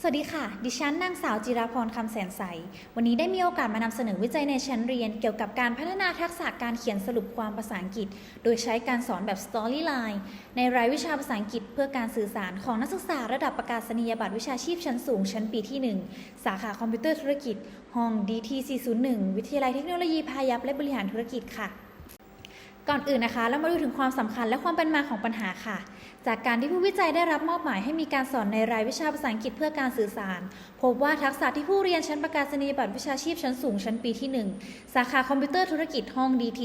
สวัสดีค่ะ ดิฉันนางสาวจิราพรคำแสนใส วันนี้ได้มีโอกาสมานำเสนอวิจัยในชั้นเรียน เกี่ยวกับการพัฒนาทักษะการเขียนสรุปความภาษาอังกฤษ โดยใช้การสอนแบบ Storyline ในรายวิชาภาษาอังกฤษเพื่อการสื่อสารของนักศึกษาระดับประกาศนียบัตรวิชาชีพชั้นสูง ชั้นปีที่ 1 สาขาคอมพิวเตอร์ธุรกิจ ห้อง DT 401 วิทยาลัยเทคโนโลยีพายัพและบริหารธุรกิจค่ะ ก่อนอื่นนะคะ เรามาดูถึงความสำคัญและความเป็นมาของปัญหาค่ะ จากการที่ผู้วิจัยได้รับมอบหมายให้มีการสอนในรายวิชาภาษาอังกฤษเพื่อการสื่อสาร พบว่าทักษะที่ผู้เรียนชั้นประกาศนียบัตรวิชาชีพชั้นสูงชั้นปีที่ 1 สาขาคอมพิวเตอร์ธุรกิจห้อง DT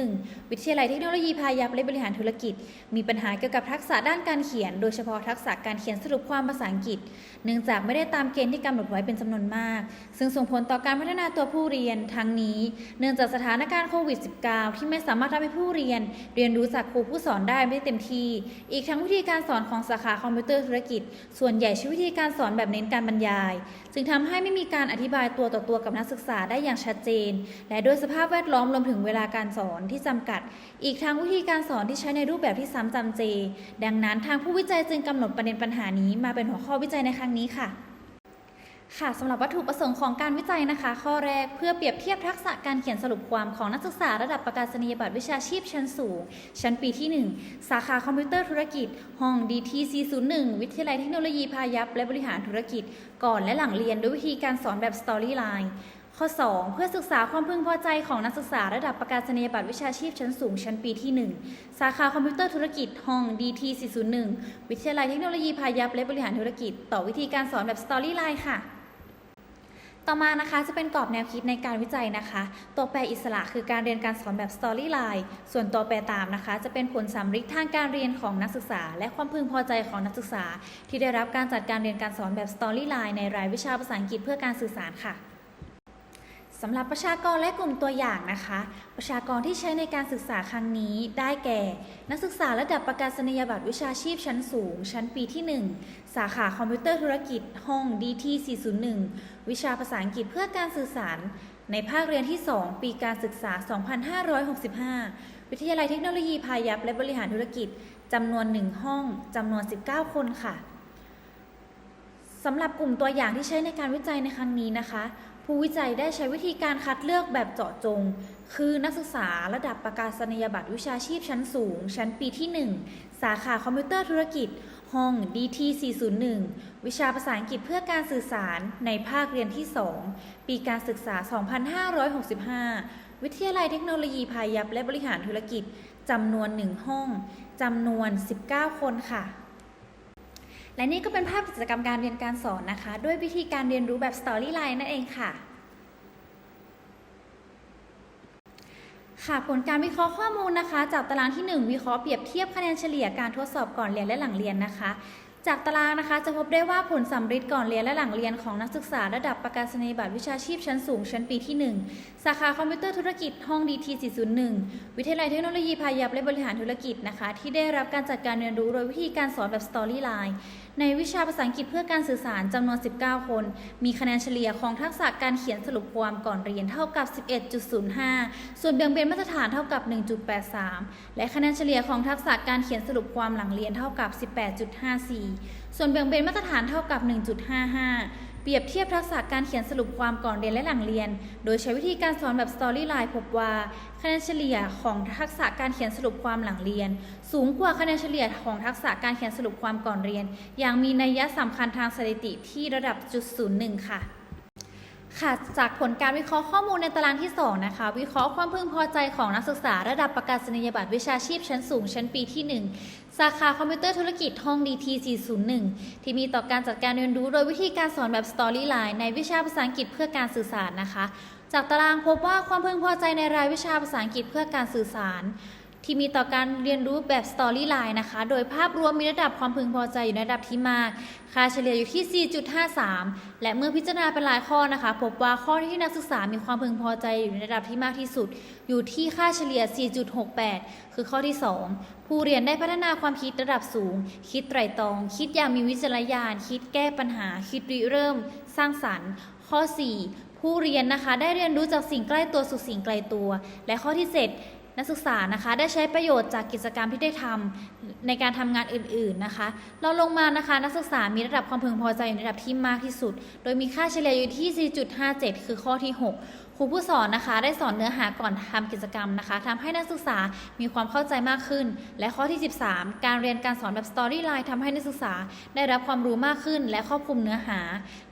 401 วิทยาลัยเทคโนโลยีพายัพและบริหารธุรกิจ มีปัญหาเกี่ยวกับทักษะด้านการเขียน โดยเฉพาะทักษะการเขียนสรุปความภาษาอังกฤษ เนื่องจากไม่ได้ตามเกณฑ์ที่กำหนดไว้เป็นจำนวนมาก ซึ่งส่งผลต่อการพัฒนาตัวผู้เรียนทั้งนี้ เนื่องจากสถานการณ์โควิด -19 ที่ไม่สามารถทำให้ผู้เรียน เรียนรู้จากครูผู้สอนได้ไม่เต็มที่ อีกทั้งวิธีการสอนของสาขาคอมพิวเตอร์ธุรกิจ ส่วนใหญ่ใช้วิธีการสอนแบบเน้นการบรรยาย จึงทำให้ไม่มีการอธิบายตัวต่อตัวกับนักศึกษาได้อย่างชัดเจน และด้วยสภาพแวดล้อมรวมถึงเวลาการสอนที่จำกัด อีกทางวิธีการสอนที่ใช้ในรูปแบบที่ซ้ำจำเจ ดังนั้นทางผู้วิจัยจึงกำหนดประเด็นปัญหานี้มาเป็นหัวข้อวิจัยในครั้งนี้ค่ะ ค่ะสำหรับวัตถุประสงค์ของการวิจัยนะคะ ข้อแรกเพื่อเปรียบเทียบทักษะการเขียนสรุปความของนักศึกษาระดับประกาศนียบัตรวิชาชีพชั้นสูง ชั้นปีที่ 1 สาขาคอมพิวเตอร์ธุรกิจ ห้อง DT401 วิทยาลัยเทคโนโลยีพายัพและบริหารธุรกิจ ก่อนและหลังเรียนด้วยวิธีการสอนแบบ Storyline ข้อ 2 เพื่อศึกษาความพึงพอใจของนักศึกษาระดับประกาศนียบัตรวิชาชีพชั้นสูงชั้นปีที่ 1 สาขาคอมพิวเตอร์ธุรกิจห้อง DT401 วิทยาลัยเทคโนโลยีพายัพและบริหารธุรกิจ ต่อวิธีการสอนแบบ Storyline ค่ะ ต่อมานะคะจะเป็นกรอบแนวคิดในการวิจัยนะคะ ตัวแปรอิสระคือการเรียนการสอนแบบ Storyline ส่วนตัวแปรตามนะคะ จะเป็นผลสำลิดทางการเรียนของนักศึกษา และความพึงพอใจของนักศึกษา ที่ได้รับการจัดการเรียนการสอนแบบ Storyline ในรายวิชาภาษาอังกฤษเพื่อการสื่อสารค่ะ สำหรับประชากรและกลุ่มตัวอย่างนะคะ ประชากรที่ใช้ในการศึกษาครั้งนี้ได้แก่ นักศึกษาระดับประกาศนียบัตรวิชาชีพชั้นสูง ชั้นปีที่ 1 สาขาคอมพิวเตอร์ธุรกิจห้อง DT 401 วิชาภาษาอังกฤษเพื่อการสื่อสาร ในภาคเรียนที่ 2 ปีการศึกษา 2565 วิทยาลัยเทคโนโลยีพายัพและบริหารธุรกิจจำนวน 1 ห้องจำนวน 19 คนค่ะสำหรับกลุ่มตัวอย่างที่ใช้ในการวิจัยในครั้งนี้นะคะ ผู้วิจัยได้ใช้วิธีการคัดเลือกแบบเจาะจง คือนักศึกษาระดับประกาศนียบัตรวิชาชีพชั้นสูง ชั้นปีที่ 1 สาขาคอมพิวเตอร์ธุรกิจ ห้อง DT 401 วิชาภาษาอังกฤษเพื่อการสื่อสารในภาคเรียนที่ 2 ปีการศึกษา 2565 วิทยาลัยเทคโนโลยีพายัพและบริหารธุรกิจจำนวน 1 ห้องจำนวน 19 คนค่ะ และนี่ก็เป็นภาพกิจกรรมการเรียนการสอนนะคะ ด้วยวิธีการเรียนรู้แบบ Storyline นั่นเองค่ะค่ะผลการวิเคราะห์ข้อมูลนะคะ จากตารางที่ 1 วิเคราะห์เปรียบเทียบคะแนนเฉลี่ยการทดสอบก่อนเรียนและหลังเรียนนะคะ จากตารางนะคะจะพบได้ว่าผลสัมฤทธิ์ก่อนเรียนและหลังเรียนของนักศึกษาระดับประกาศนียบัตรวิชาชีพชั้นสูงชั้นปีที่ 1 สาขาคอมพิวเตอร์ธุรกิจห้อง DT 401 วิทยาลัยเทคโนโลยีพายัพและบริหารธุรกิจนะคะ ที่ได้รับการจัดการเรียนรู้โดยวิธีการสอนแบบ Storyline ในวิชาภาษาอังกฤษเพื่อการสื่อสารจำนวน 19 คน มีคะแนนเฉลี่ยของทักษะการเขียนสรุปความก่อนเรียนเท่ากับ 11.05 ส่วนเบี่ยงเบนมาตรฐานเท่ากับ 1.83 และคะแนนเฉลี่ยของทักษะการเขียนสรุปความหลังเรียนเท่ากับ 18.54 ส่วนเบี่ยงเบนมาตรฐานเท่ากับ 1.55 รียบเทียบทักษะการเขียนสรุปความก่อนเรียนและหลังเรียน โดยใช้วิธีการสอนแบบสตอรี่ไลน์พบว่าคะแนนเฉลี่ยของทักษะการเขียนสรุปความหลังเรียน สูงกว่าคะแนนเฉลี่ยของทักษะการเขียนสรุปความก่อนเรียน อย่างมีนัยสำคัญทางสถิติที่ระดับจุดศูนย์หนึ่งค่ะ ค่ะจากผลการวิเคราะห์ข้อมูลในตารางที่ 2 นะคะ วิเคราะห์ความพึงพอใจของนักศึกษาระดับประกาศนียบัตรวิชาชีพชั้นสูงชั้นปีที่ 1 สาขาคอมพิวเตอร์ธุรกิจห้อง DT 401 ที่มีต่อการจัดการเรียนรู้โดยวิธีการสอนแบบ Storyline ในวิชาภาษาอังกฤษเพื่อการสื่อสารนะคะ จากตารางพบว่าความพึงพอใจในรายวิชาภาษาอังกฤษเพื่อการสื่อสาร ที่มีต่อการเรียนรู้แบบ Storyline นะคะ โดยภาพรวมมีระดับความพึงพอใจอยู่ในระดับที่มาก ค่าเฉลี่ยอยู่ที่ 4.53 และเมื่อพิจารณาเป็นรายข้อนะคะ พบว่าข้อที่นักศึกษามีความพึงพอใจอยู่ในระดับที่มากที่สุด อยู่ที่ค่าเฉลี่ย 4.68 คือข้อที่ 2 ผู้เรียนได้พัฒนาความคิดระดับสูง คิดไตร่ตรอง คิดอย่างมีวิจารณญาณ คิดแก้ปัญหา คิดริเริ่ม สร้างสรรค์ ข้อ 4 ผู้เรียนนะคะได้เรียนรู้จากสิ่งใกล้ตัวสู่สิ่งไกลตัว และข้อที่ 7 นักศึกษานะคะได้ใช้ประโยชน์จากกิจกรรมที่ได้ทำในการทำงานอื่นๆนะคะ เราลงมานะคะนักศึกษามีระดับความพึงพอใจอยู่ในระดับที่มากที่สุด โดยมีค่าเฉลี่ยอยู่ที่ 4.57 คือข้อที่ 6 ครูผู้สอนนะคะ ได้สอนเนื้อหาก่อนทำกิจกรรมนะคะทำให้นักศึกษามีความเข้าใจมากขึ้น และข้อที่ 13 การเรียนการสอนแบบสตอรี่ไลน์ทำให้นักศึกษาได้รับความรู้มากขึ้น และครอบคลุมเนื้อหา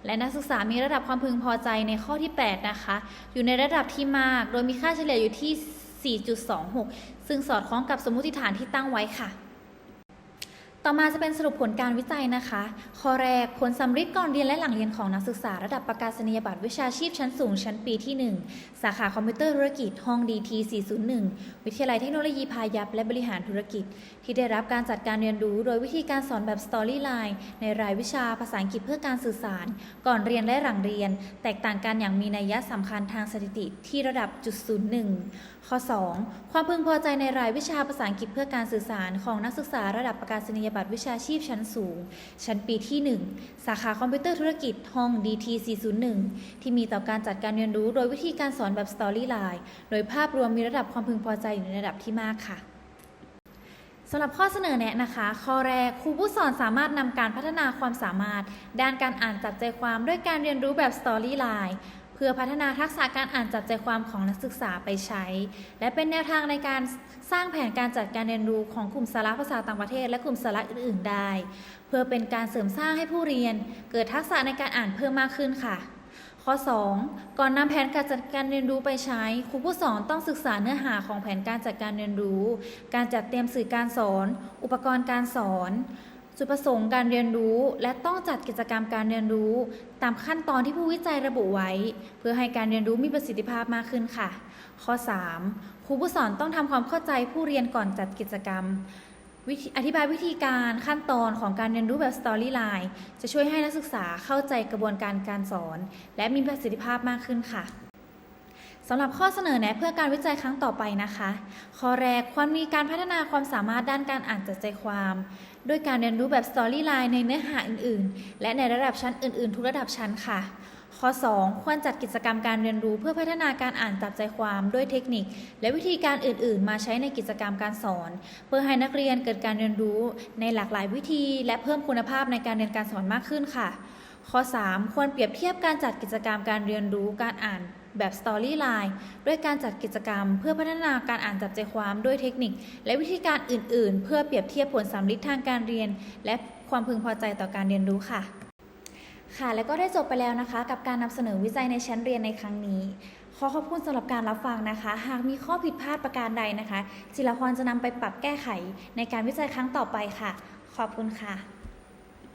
และนักศึกษามีระดับความพึงพอใจในข้อที่ 8 นะคะ อยู่ในระดับที่มาก โดยมีค่าเฉลี่ยอยู่ที่ 4.26 ซึ่งสอดคล้องกับสมมติฐานที่ตั้งไว้ค่ะ ต่อมาจะเป็นสรุปผลการวิจัยนะคะ ข้อแรกผลสำริดก่อนเรียนและหลังเรียนของนักศึกษาระดับประกาศนียบัตรวิชาชีพชั้นสูงชั้นปีที่ 1 สาขาคอมพิวเตอร์ธุรกิจห้อง DT 401 วิทยาลัยเทคโนโลยีพายัพและบริหารธุรกิจ ที่ได้รับการจัดการเรียนรู้โดยวิธีการสอนแบบสตอรี่ไลน์ในรายวิชาภาษาอังกฤษเพื่อการสื่อสาร ก่อนเรียนและหลังเรียน แตกต่างกันอย่างมีนัยสำคัญทางสถิติที่ระดับจุดศูนย์หนึ่งข้อ 2 ความพึงพอใจในรายวิชาภาษาอังกฤษเพื่อการสื่อสารของนักศึกษาระดับประกาศนียบัตรวิชาชีพชั้นสูง ชั้นปีที่ 1 สาขาคอมพิวเตอร์ธุรกิจห้อง DT 401 ที่มีต่อการจัดการเรียนรู้โดยวิธีการสอนแบบสตอรี่ไลน์โดยภาพรวมมีระดับความพึงพอใจอยู่ในระดับที่มากค่ะสำหรับข้อเสนอแนะนะคะ ข้อแรกครูผู้สอนสามารถนำการพัฒนาความสามารถ ด้านการอ่านจับใจความด้วยการเรียนรู้แบบสตอรี่ไลน์ เพื่อพัฒนาทักษะการอ่านจับใจความของนักศึกษาไปใช้ และเป็นแนวทางในการสร้างแผนการจัดการเรียนรู้ของกลุ่มสาระภาษาต่างประเทศ และกลุ่มสาระอื่น ๆ ได้ เพื่อเป็นการเสริมสร้างให้ผู้เรียน เกิดทักษะในการอ่านเพิ่มมากขึ้นค่ะข้อ 2 ก่อนนำแผนการจัดการเรียนรู้ไปใช้ ครูผู้สอนต้องศึกษาเนื้อหาของแผนการจัดการเรียนรู้ การจัดเตรียมสื่อการสอน อุปกรณ์การสอน จุดประสงค์การเรียนรู้ และต้องจัดกิจกรรมการเรียนรู้ ตามขั้นตอนที่ผู้วิจัยระบุไว้ เพื่อให้การเรียนรู้มีประสิทธิภาพมากขึ้นค่ะ ข้อ 3 ครูผู้สอนต้องทำความเข้าใจผู้เรียนก่อนจัดกิจกรรมอธิบายวิธีการขั้นตอนของการเรียนรู้แบบสตอรี่ไลน์จะช่วยให้นักศึกษาเข้าใจกระบวนการการสอน และมีประสิทธิภาพมากขึ้นค่ะ สำหรับข้อเสนอแนะเพื่อการวิจัยครั้งต่อไปนะคะ ข้อแรกควรมีการพัฒนาความสามารถด้านการอ่านจัดใจความ ด้วยการเรียนรู้แบบสตอรี่ไลน์ในเนื้อหาอื่นๆ และในระดับชั้นอื่น ๆ ทุกระดับชั้นค่ะ ข้อ 2 ควรจัดกิจกรรมการเรียนรู้เพื่อพัฒนาการอ่านจับใจความด้วยเทคนิค และวิธีการอื่น ๆ มาใช้ในกิจกรรมการสอน เพื่อให้นักเรียนเกิดการเรียนรู้ในหลากหลายวิธี และเพิ่มคุณภาพในการเรียนการสอนมากขึ้นค่ะ ข้อ 3 ควรเปรียบเทียบการจัดกิจกรรมการเรียนรู้การอ่านแบบสตอรี่ไลน์ด้วยการจัดกิจกรรม เพื่อพัฒนาการอ่านจับใจความด้วยเทคนิค และวิธีการอื่น ๆ เพื่อเปรียบเทียบผลสำลิดทางการเรียน และความพึงพอใจต่อการเรียนรู้ค่ะ ค่ะ และก็ได้จบไปแล้วนะคะ กับการนำเสนอวิจัยในชั้นเรียนในครั้งนี้ ขอขอบคุณสำหรับการรับฟังนะคะ หากมีข้อผิดพลาดประการใดนะคะ จิรพรจะนำไปปรับแก้ไขในการวิจัยครั้งต่อไปค่ะ ขอบคุณค่ะ